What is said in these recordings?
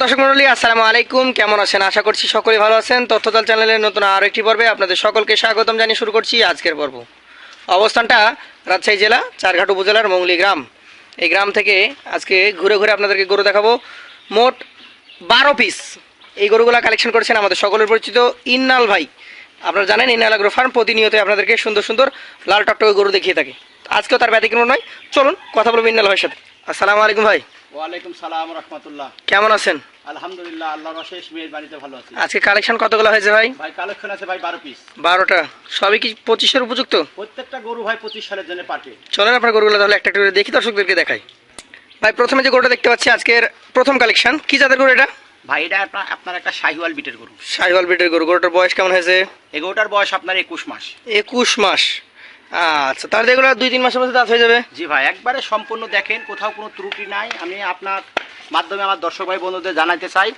দর্শক মন্ডলী, আসসালামু আলাইকুম। কেমন আছেন? আশা করছি সকলেই ভালো আছেন। তথ্যতাল চ্যানেলের নতুন আরও একটি পর্বে আপনাদের সকলকে স্বাগতম জানিয়ে শুরু করছি আজকের পর্ব। অবস্থানটা রাজশাহী জেলা, চারঘাট উপজেলার মঙ্গলি গ্রাম। এই গ্রাম থেকে আজকে ঘুরে ঘুরে আপনাদেরকে গরু দেখাবো। মোট বারো পিস এই গরুগুলা কালেকশন করেছেন আমাদের সকলের পরিচিত ইন্নাল ভাই। আপনারা জানেন, ইন্নাল আগ্রো ফার্ম প্রতিনিয়ত আপনাদেরকে সুন্দর সুন্দর লাল টকটকে গরু দেখিয়ে থাকে। আজকেও তার ব্যতিক্রম নয়। চলুন, কথা বলব ইন্নাল ভাইয়ের সাথে। আসসালামু আলাইকুম ভাই। ওয়ালাইকুম সালাম রহমতুল্লাহ। কেমন আছেন? আলহামদুলিল্লাহ আল্লাহর অশেষ মেয়ের বাড়িতে ভালো আছি। আজকে কালেকশন কতগুলো হয়েছে ভাই? ভাই কালেকশন আছে ভাই বারো পিস বারোটা। সবই কি পঁচিশের উপযুক্ত? প্রত্যেকটা গরু ভাই পঁচিশ সালের জন্য পাঠে। চলেন আপনার গরুগুলো তাহলে একটা করে দেখি দর্শকদেরকে দেখাই। ভাই প্রথমে যে গরুটা দেখতে পাচ্ছি আজকের প্রথম কালেকশন কি জাতের গরু এটা? ভাই এটা আপনার আপনার একটা শাহিওয়াল বিটের গরু। বিটের গরু। গরুটার বয়স কেমন হয়েছে? এই গরুটার বয়স আপনার একুশ মাস। একুশ মাস। আচ্ছা তাহলে এগুলো দুই তিন মাসের মধ্যে দাঁত হয়ে যাবে। জি ভাই একবারে সম্পূর্ণ দেখেন কোথাও কোনো ত্রুটি নাই। আমি আপনার মাধ্যমে আমার দর্শক ভাই বন্ধুদের জানাতে চাই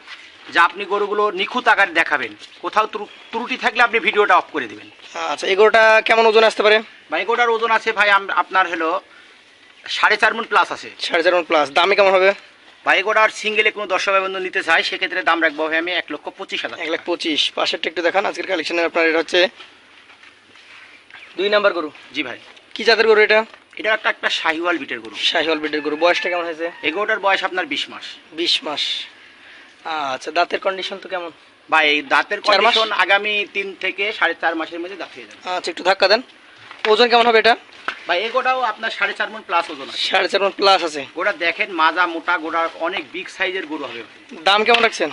যে আপনি গরুগুলো নিখুঁত আকারে দেখাবেন। কোথাও ত্রু- ত্রুটি থাকলে আপনি ভিডিওটা অফ করে দেবেন। আচ্ছা এই গরুটা কেমন ওজন আসতে পারে? ভাই এই গরুটার ওজন আছে ভাই আপনার হলো সাড়ে চার মন প্লাস আছে। সাড়ে চার মন প্লাস দামে কেমন হবে? ভাই এই গরুটার সিঙ্গেলে কোনো দর্শক ভাই বন্ধু নিতে চাই সেক্ষেত্রে দাম রাখব ভাই আমি এক লক্ষ পঁচিশ হাজার। এক লাখ পঁচিশ। পাশেরটা একটু দেখান আজকের কালেকশনের আপনার এটা হচ্ছে দুই নাম্বার গরু। জি ভাই। কি জাতের গরু এটা? এটা একটা একটা শাহিওয়াল বিটের গরু। শাহিওয়াল বিটের গরু। বয়সটা কেমন হয়েছে? এই গরুটার বয়স আপনার বিশ মাস। বিশ মাস। আচ্ছা দাঁতের কন্ডিশন তো কেমন? ভাই এই দাঁতের কন্ডিশন আগামী তিন থেকে সাড়ে চার মাসের মধ্যে দাঁত হয়ে যাবে। আচ্ছা একটু ধাক্কা দেন। ওজন কেমন হবে এটা? ভাই এই গোটাও আপনার সাড়ে চার মন প্লাস ওজন আছে। সাড়ে চার মন প্লাস আছে। গোটা দেখেন মাজা মোটা গোটা অনেক বিগ সাইজের গরু হবে। দাম কেমন রাখছেন?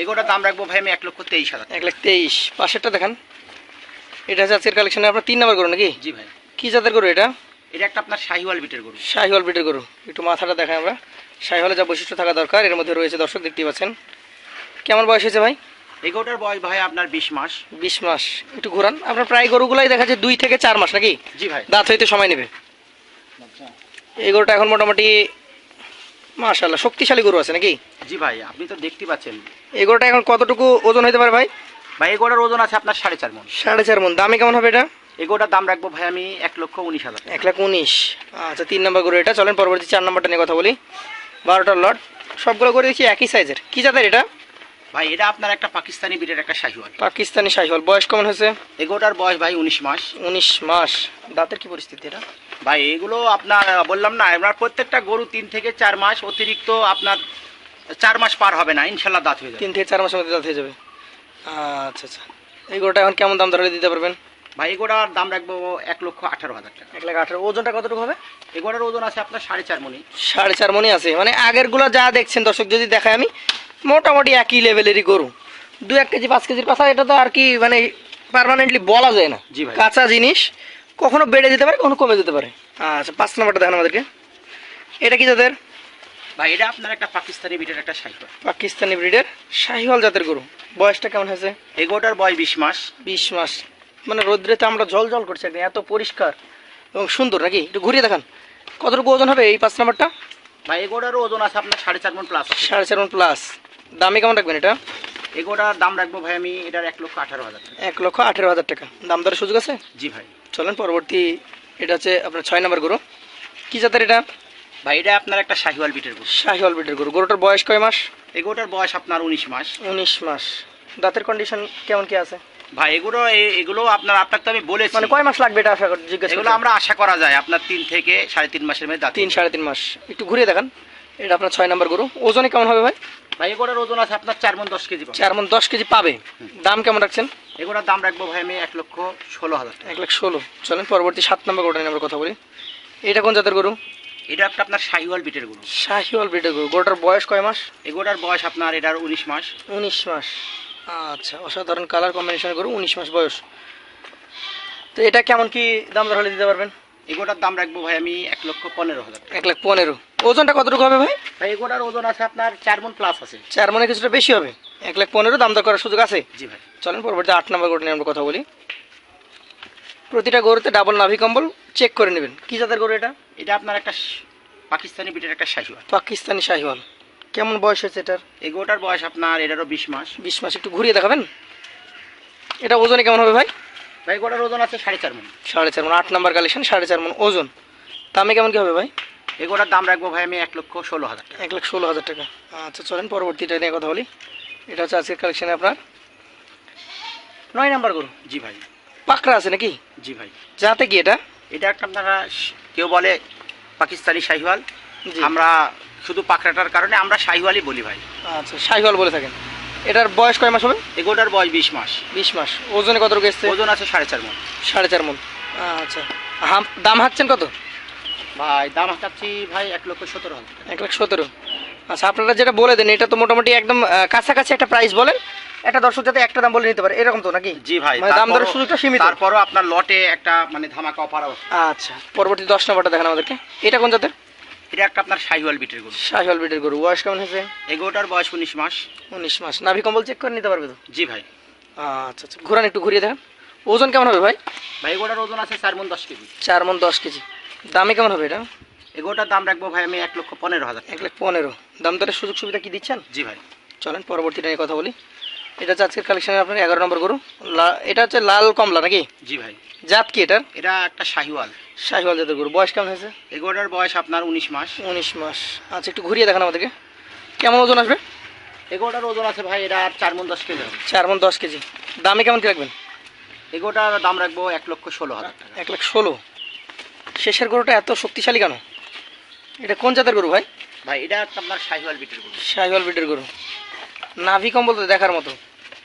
এই গোটার দাম রাখব ভাই আমি এক লক্ষ তেইশ হাজার এক লাখ তেইশ। পাশেরটা দেখান। এটা হচ্ছে আজকের কালেকশনে আপনার তিন নাম্বার গরু নাকি? জি ভাই। কি জাতের গরু এটা? এটা একটা আপনার শাহিওয়াল বিটের গরু। শাহিওয়াল বিটের গরু। একটু মাথাটা দেখাই আমরা। শাহিওয়ালে যা বৈশিষ্ট্য থাকা দরকার এর মধ্যে রয়েছে দর্শক দেখতেই পাচ্ছেন। কেমন বয়স হয়েছে ভাই? এই গরুটার বয়স ভাই আপনার বিশ মাস। বিশ মাস। একটু ঘুরান। আপনার প্রায় গরুগুলাই দেখা যাচ্ছে দুই থেকে চার মাস নাকি? জি ভাই। দাঁত হইতে সময় নেবে। এই গরুটা এখন মোটামুটি মাশাল্লাহ শক্তিশালী গরু আছে নাকি? জি ভাই আপনি তো দেখতে পাচ্ছেন। এই গরুটা এখন কতটুকু ওজন হতে পারে ভাই? ভাই এই গোটার ওজন আছে আপনার সাড়ে চার মন। সাড়ে চার মন। দামে কেমন হবে এটা? এই গোটার দাম রাখব ভাই আমি এক লক্ষ উনিশ হাজার এক লাখ উনিশ। আচ্ছা তিন নম্বর গরু এটা। চলেন পরবর্তী চার নম্বরটা নিয়ে কথা বলি। বারোটার লট। সবগুলো করে দেখছি একই সাইজের। কি জাতের এটা? ভাই এটা আপনার একটা পাকিস্তানি বিটের একটা শাহিওয়াল। পাকিস্তানি শাহিওয়াল। বয়স কেমন হয়েছে? এগোটার বয়স ভাই উনিশ মাস। উনিশ মাস। দাঁতের কি পরিস্থিতি এটা? ভাই এগুলো আপনার বললাম না আপনার প্রত্যেকটা গরু তিন থেকে চার মাস অতিরিক্ত আপনার চার মাস পার হবে না। ইনশাল্লাহ দাঁত হয়ে যাবে। তিন থেকে চার মাসের মধ্যে দাঁত হয়ে যাবে। আচ্ছা আচ্ছা। এই গরুটা এখন কেমন দাম ধরে দিতে পারবেন? ভাই এগোটার দাম রাখব এক লক্ষ আঠারো হাজার টাকা। এক লাখ আঠারো। ওজনটা কতটুকু হবে? এগোটার ওজন আছে আপনার সাড়ে চার মনি সাড়ে চার মনে আছে। মানে আগেরগুলো যা দেখছেন দর্শক যদি দেখায় আমি মোটামুটি একই লেভেলেরই গরু। দু এক কেজি পাঁচ কেজির পাশা এটা তো আর কি মানে পার্মানেন্টলি বলা যায় না। জি ভাই। কাঁচা জিনিস কখনো বেড়ে যেতে পারে কখনো কমে যেতে পারে। আচ্ছা পাঁচ নাম্বারটা দেখান আমাদেরকে। এটা কি জাতের? ভাই এটা আপনার একটা পাকিস্তানি বিটের একটা শাহিওয়াল। পাকিস্তানি ব্রিডের শাহিওয়াল জাতের গরু। বয়সটা কেমন হয়েছে? এগোটার বয়স বিশ মাস। বিশ মাস। মানে রোদ্রেতে আমরা জল জল করছি একদম এত পরিষ্কার এবং সুন্দর নাকি? একটু ঘুরিয়ে দেখান। কতটুকু ওজন হবে এই পাঁচ নাম্বারটা? ভাই এগোটারও ওজন আছে আপনার সাড়ে চার মন প্লাস সাড়ে চার মন প্লাস দামে কেমন রাখবেন এটা? এগোটার দাম রাখব ভাই আমি এটার এক লক্ষ আঠারো হাজার টাকা। এক লক্ষ আঠেরো হাজার টাকা। দাম দরের সুযোগ আছে? জি ভাই। চলেন পরবর্তী এটা হচ্ছে আপনার ছয় নম্বর গরু। কি জাতের এটা? ভাই এটা আপনার একটা শাহিওয়াল বিটের গরু। শাহিওয়াল বিটের গরু। গরুটার বয়স কয় মাস? এগোটার বয়স আপনার উনিশ মাস। উনিশ মাস। দাঁতের কন্ডিশন কেমন কি আছে? ভাই এগুলো এগুলো আপনার আপনাকে তো আমি বলেছি। মানে কয় মাস লাগবে এটা আশা করি জিজ্ঞেস এগুলো আমরা আশা করা যায় আপনার তিন থেকে সাড়ে তিন মাসের মধ্যে দাঁত তিন সাড়ে তিন মাস। একটু ঘুরিয়ে দেখান। এটা আপনার ছয় নম্বর গরু। ওজনে কেমন হবে ভাই? ভাই এগুলোর ওজন আছে আপনার চার মন দশ কেজি। চার মন দশ কেজি পাবে। দাম কেমন রাখছেন? এগুলোর দাম রাখব ভাই আমি এক লক্ষ ষোলো হাজার এক লাখ ষোলো। চলেন পরবর্তী সাত নম্বর গরুটা নিয়ে আমরা কথা বলি। এটা কোন জাতের গরু? এটা একটা আপনার শাহিওয়াল বিটের গরু শাহিওয়াল ব্রিডের গরু গরুটার বয়স কয় মাস? এগুলোর বয়স আপনার এটার উনিশ মাস। উনিশ মাস। আচ্ছা অসাধারণ কালার কম্বিনেশন গরু উনিশ মাস বয়স। তো এটা কেমন কি দাম দর হলে দিতে পারবেন? এগুলোর দাম রাখব ভাই আমি এক লক্ষ পনেরো হাজার এক লাখ পনেরো। ওজনটা কতটুকু হবে ভাই? ভাই এগুলোর ওজন আছে আপনার চার মন প্লাস আছে। চার মনে কিছুটা বেশি হবে। এক লাখ পনেরো দাম দর করার সুযোগ আছে? জি ভাই। চলেন পরবর্তী আট নম্বর গরু নিয়ে আমরা কথা বলি। প্রতিটা গরুতে ডাবল নাভি কম্বল চেক করে নেবেন। কি জাতের গরু এটা? এটা আপনার একটা পাকিস্তানি বিটের একটা শাহিওয়াল। পাকিস্তানি শাহিওয়াল। কেমন বয়স হয়েছে এটার? এগুলোটার বয়স আপনার এটারও বিশ মাস। বিশ মাস একটু ঘুরিয়ে দেখাবেন। এটা ওজনে কেমন হবে ভাই? ভাই গোটার ওজন আছে সাড়ে চার মন। সাড়ে চার মন আট নাম্বার কালেকশন সাড়ে চার মন ওজন। দামে কেমন কি হবে ভাই? এই গোটার দাম রাখব ভাই আমি এক লক্ষ ষোলো হাজার টাকা। এক লক্ষ ষোলো হাজার টাকা। আচ্ছা চলেন পরবর্তীটা নিয়ে কথা বলি। এটা হচ্ছে আজকের কালেকশানে আপনার। নয় নাম্বার গরু। জি ভাই। পাকড়া আছে নাকি? জি ভাই। যাতে কি এটা? এটা একটা আপনারা কেউ বলে পাকিস্তানি শাহিওয়াল। আমরা শুধু পাকড়াটার কারণে আমরা শাহিওয়ালই বলি ভাই। আচ্ছা শাহিওয়াল বলে থাকেন। এটার বয়স কয় মাস হবে? এগোটার বয়স বিশ মাস। বিশ মাস। ওজনে কত এসছে? ওজন আছে সাড়ে চার মন। সাড়ে চার মন। আচ্ছা। হাম দাম হাঁকছেন কত? ভাই দাম হাঁকাচ্ছি ভাই এক লক্ষ সতেরো এক লক্ষ সতেরো। আচ্ছা আপনারা যেটা বলে দেন এটা তো মোটামুটি একদম কাছাকাছি একটা প্রাইস বলেন। একটা দর্শক যাতে একটা দাম বলে নিতে পারে এরকম তো নাকি? জি ভাই মানে দাম দরের সুযোগটা সীমিত। তারপরও আপনার লটে একটা মানে ধামাকা অফার আচ্ছা পরবর্তী দশ নম্বরটা দেখেন আমাদেরকে। এটা কোন জাতের? এটা একটা আপনার শাহিওয়াল বিটের গরু। শাহিওয়াল বিটের গরু। বয়স কেমন হয়েছে? এগোটার বয়স উনিশ মাস। উনিশ মাস। নাভি কম্বল চেক করে নিতে পারবে তো? জি ভাই। আচ্ছা আচ্ছা। ঘুরান একটু ঘুরিয়ে দেখেন। ওজন কেমন হবে ভাই? ভাই এগোটার ওজন আছে চার মন দশ কেজি। চার মন দশ কেজি। দামে কেমন হবে এটা? এগোটার দাম রাখব ভাই আমি এক লক্ষ পনেরো হাজার এক লাখ পনেরো। দাম দরের সুযোগ সুবিধা কি দিচ্ছেন? জি ভাই। চলেন পরবর্তীটা নিয়ে কথা বলি। এটা হচ্ছে আজকের কালেকশনে আপনার এগারো নম্বর গরু। এটা হচ্ছে লাল কমলা নাকি? জি ভাই। জাত কি এটার? এটা একটা শাহিওয়াল। শাহিওয়াল জাতের গরু। বয়স কেমন হয়েছে? এগোটার বয়স আপনার উনিশ মাস। উনিশ মাস। আচ্ছা একটু ঘুরিয়ে দেখান আমাদেরকে। কেমন ওজন আসবে? এগোটার ওজন আছে ভাই এটা আর চার মন দশ কেজি। চার মন দশ কেজি। দামে কেমন কি রাখবেন? এগোটার দাম রাখব এক লক্ষ ষোলো হাজার টাকা। এক লাখ ষোলো। শেষের গরুটা এত শক্তিশালী কেন? এটা কোন জাতের গরু ভাই? ভাই এটা আপনার শাহিওয়াল বিটের গরু। শাহিওয়াল বিটের গরু। নাভি কম্বল তো দেখার মতো।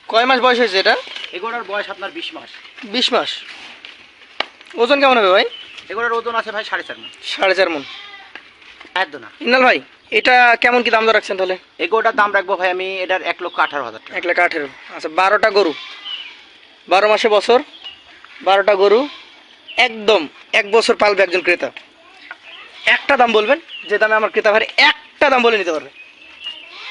কয় মাস বয়স হয়েছে এটা? এগোটার বয়স আপনার বিশ মাস। বিশ মাস। ওজন কেমন হবে ভাই? এগোটার ওজন আছে ভাই সাড়ে চার মন। সাড়ে চার মন। একদম না ইন্নাল ভাই এটা কেমন কি দাম দর রাখছেন তাহলে? এগোটার দাম রাখব ভাই আমি এটার এক লক্ষ আঠারো হাজার টাকা। এক লাখ আঠেরো। আচ্ছা বারোটা গরু। বারো মাসে বছর বারোটা গরু। একদম এক বছর পালবে একজন ক্রেতা। একটা দাম বলবেন যে দামে আমার ক্রেতা ভাই একটা দাম বলে নিতে পারবে।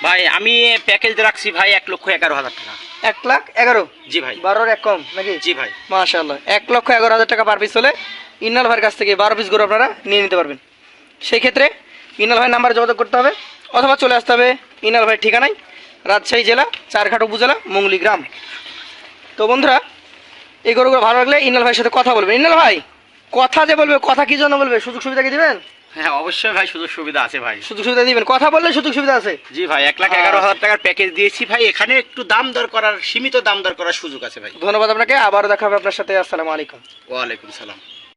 ভাই আমি প্যাকেজ রাখছি ভাই এক লক্ষ এগারো হাজার টাকা। এক লাখ এগারো? জি ভাই। বারোর এক কম নাকি? জি ভাই। মাশাল্লাহ এক লক্ষ এগারো হাজার টাকা পার পিস হলে ইন্নাল ভাইয়ের কাছ থেকে বারো পিস গরু আপনারা নিয়ে নিতে পারবেন। সেই ক্ষেত্রে ইন্নাল ভাইয়ের নাম্বারে যোগাযোগ করতে হবে অথবা চলে আসতে হবে ইন্নাল ভাইয়ের ঠিকানায় রাজশাহী জেলা চারঘাট উপজেলা মঙ্গলি গ্রাম। তো বন্ধুরা এই গরুগুলো ভালো লাগলে ইন্নাল ভাইয়ের সাথে কথা বলবেন। ইন্নাল ভাই কথা যে বলবে কথা কি জন্য বলবে? সুযোগ সুবিধা কি দিবেন? হ্যাঁ অবশ্যই ভাই সুযোগ সুবিধা আছে ভাই। সুযোগ সুবিধা দিবেন। কথা বললে সুযোগ সুবিধা আছে। জি ভাই এক লাখ এগারো হাজার টাকার প্যাকেজ দিয়েছি ভাই। এখানে একটু দাম দর করার সীমিত দাম দর করার সুযোগ আছে ভাই। ধন্যবাদ আপনাকে। আবারও দেখা হবে আপনার সাথে। আসসালামু আলাইকুম। ওয়ালাইকুম সালাম।